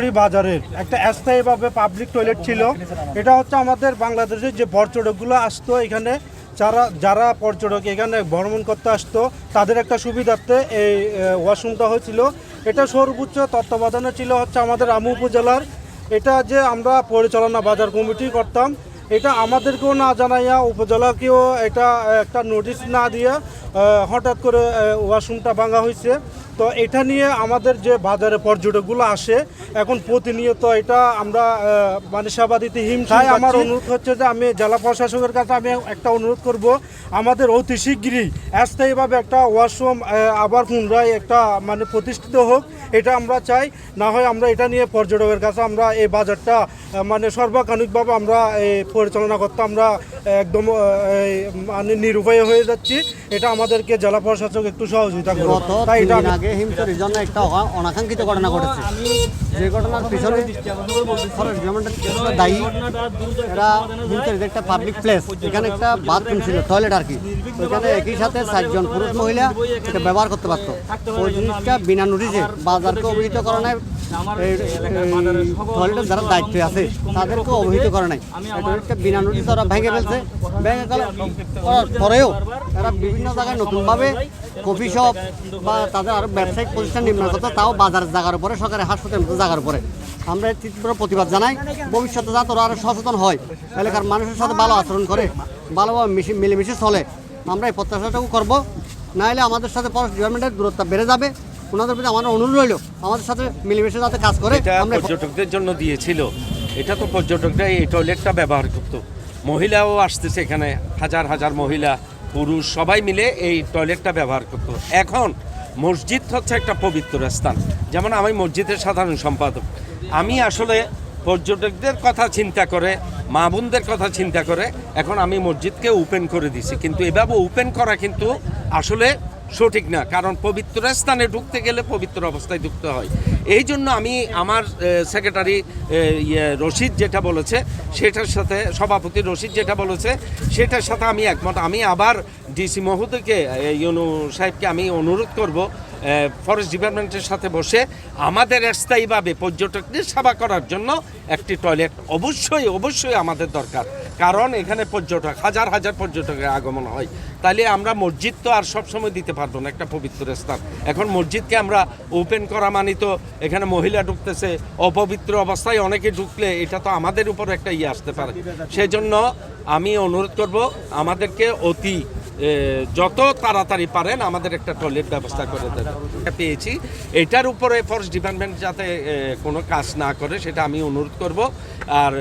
Factory বাজারের একটা স্থায়ীভাবে পাবলিক টয়লেট ছিল। এটা হচ্ছে আমাদের বাংলাদেশের যে পর্যটকগুলো আসতো এখানে, যারা যারা পর্যটক এখানে ভ্রমণ করতে আসতো, তাদের একটা সুবিধার্থে এই ওয়াশরুমটা হয়েছিল। এটা সর্বোচ্চ তত্ত্বাবধানে ছিল হচ্ছে আমাদের আমু উপজেলার। এটা যে আমরা পরিচালনা বাজার কমিটি করতাম, এটা আমাদেরকেও না জানাইয়া উপজেলাকেও এটা একটা নোটিশ না দিয়ে হঠাৎ করে ওয়াশরুমটা ভাঙা হয়েছে। তো এটা নিয়ে আমাদের যে বাজারে পর্যটকগুলো আসে এখন প্রতিনিয়ত এটা আমরা আহ, মানে সেবা দিতে হিমশায় আমার অনুরোধ হচ্ছে যে আমি জেলা প্রশাসকের কাছে আমি একটা অনুরোধ করব আমাদের অতি শীঘ্রই স্থায়ীভাবে একটা ওয়াশরুম আবার পুনরায় একটা মানে প্রতিষ্ঠিত হোক এটা আমরা চাই। না হয় আমরা এটা নিয়ে পর্যটকের কাছে আমরা এই বাজারটা মানে সর্বাকানিকভাবে আমরা এই পরিচালনা করতে আমরা একদম মানে নিরুপায় হয়ে যাচ্ছি। এটা আমাদেরকে জেলা প্রশাসক একটু সহযোগিতা করবে তাই এটা আগে হিমচুরির জন্য একটা অনাকাঙ্ক্ষিত ঘটনা ঘটেছে। যে ঘটনার পিছনে দায়ী। এরা হিমচুরির একটা পাবলিক প্লেস এখানে একটা বাথরুম ছিল টয়লেট আর কি। ওইখানে একই সাথে চারজন পুরুষ মহিলা এটা ব্যবহার করতে পারতো। ওই জিনিসটা বিনা নোটিশে বাজারকে অবহিত করা নাই টয়লেটের যারা দায়িত্বে আছে তাদেরকে অবহিত করে নাই। টয়লেটটা বিনা নোটিশ ওরা ভেঙে ফেলছে। ভেঙে গেল পরেও এরা বিভিন্ন জায়গায় নতুনভাবে কফি শপ বা তাদের আরও ব্যবসায়িক প্রতিষ্ঠান নির্মাণ করতে তাও বাজার জায়গার উপরে সরকারি হাসপাতালের মতো জায়গার উপরে। আমরা তীব্র প্রতিবাদ জানাই ভবিষ্যতে যাতে ওরা আরও সচেতন হয় এলাকার মানুষের সাথে ভালো আচরণ করে ভালোভাবে মিশে মিলেমিশে চলে। আমরা এই প্রত্যাশাটাও করব নাহলে আমাদের সাথে ফরেস্ট ডিপার্টমেন্টের দূরত্ব বেড়ে যাবে। ওনাদের প্রতি আমার অনুরোধ রইল আমাদের সাথে মিলেমিশে যাতে কাজ করে আমরা পর্যটকদের জন্য দিয়েছিল। এটা তো পর্যটকরা এই টয়লেটটা ব্যবহার করতো। মহিলাও আসতেছে এখানে হাজার হাজার মহিলা পুরুষ সবাই মিলে এই টয়লেটটা ব্যবহার করত। এখন মসজিদ হচ্ছে একটা পবিত্র স্থান। যেমন আমি মসজিদের সাধারণ সম্পাদক। আমি আসলে পর্যটকদের কথা চিন্তা করে মা বোনদের কথা চিন্তা করে, এখন আমি মসজিদকে ওপেন করে দিছি। কিন্তু এভাবে ওপেন করা কিন্তু আসলে সঠিক না, কারণ পবিত্র স্থানে ঢুকতে গেলে পবিত্র অবস্থায় ঢুকতে হয়। এই জন্য আমি আমার সেক্রেটারি ইয়ে রশিদ যেটা বলেছে, সেটার সাথে, সভাপতি রশিদ যেটা বলেছে, সেটার সাথে আমি একমত। আমি আবার ডিসি মহোদয়কে ইউনু সাহেবকে আমি অনুরোধ করব ফরেস্ট ডিপার্টমেন্টের সাথে বসে আমাদের স্থায়ীভাবে পর্যটকদের সেবা করার জন্য একটি টয়লেট অবশ্যই অবশ্যই আমাদের দরকার। কারণ এখানে পর্যটক, হাজার হাজার পর্যটকের আগমন হয়। তাহলে আমরা মসজিদ তো আর সবসময় দিতে পারব না, একটা পবিত্র স্থান। এখন মসজিদকে আমরা ওপেন করা মানি তো এখানে মহিলা ঢুকতেছে, অপবিত্র অবস্থায় অনেকে ঢুকলে এটা তো আমাদের উপর একটা ইয়ে আসতে পারে। সেজন্য আমি অনুরোধ করব, আমাদেরকে অতি যত তাড়াতাড়ি পারেন, আমাদের একটা টয়লেট ব্যবস্থা করে দেবেন। পেয়েছি। এটার উপরে ফরেস্ট ডিপার্টমেন্ট যাতে কোনো কাজ না করে, সেটা আমি অনুরোধ করব। আর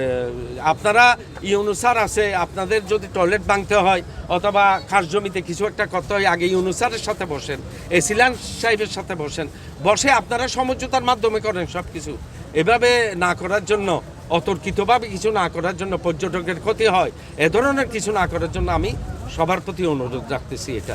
আপনারা ইউনুসার আছে, আপনাদের যদি টয়লেট ভাঙতে হয়, অথবা খাস জমিতে কিছু একটা করতে হয়, আগে ইউনুসারের সাথে বসেন এসিলান সাহেবের সাথে বসেন। বসে আপনারা সমঝোতার মাধ্যমে করেন সব কিছু এভাবে না করার জন্য, অতর্কিতভাবে কিছু না করার জন্য, পর্যটকের ক্ষতি হয়, এ ধরনের কিছু না করার জন্য আমি সবার প্রতি অনুরোধ রাখতেছি এটা।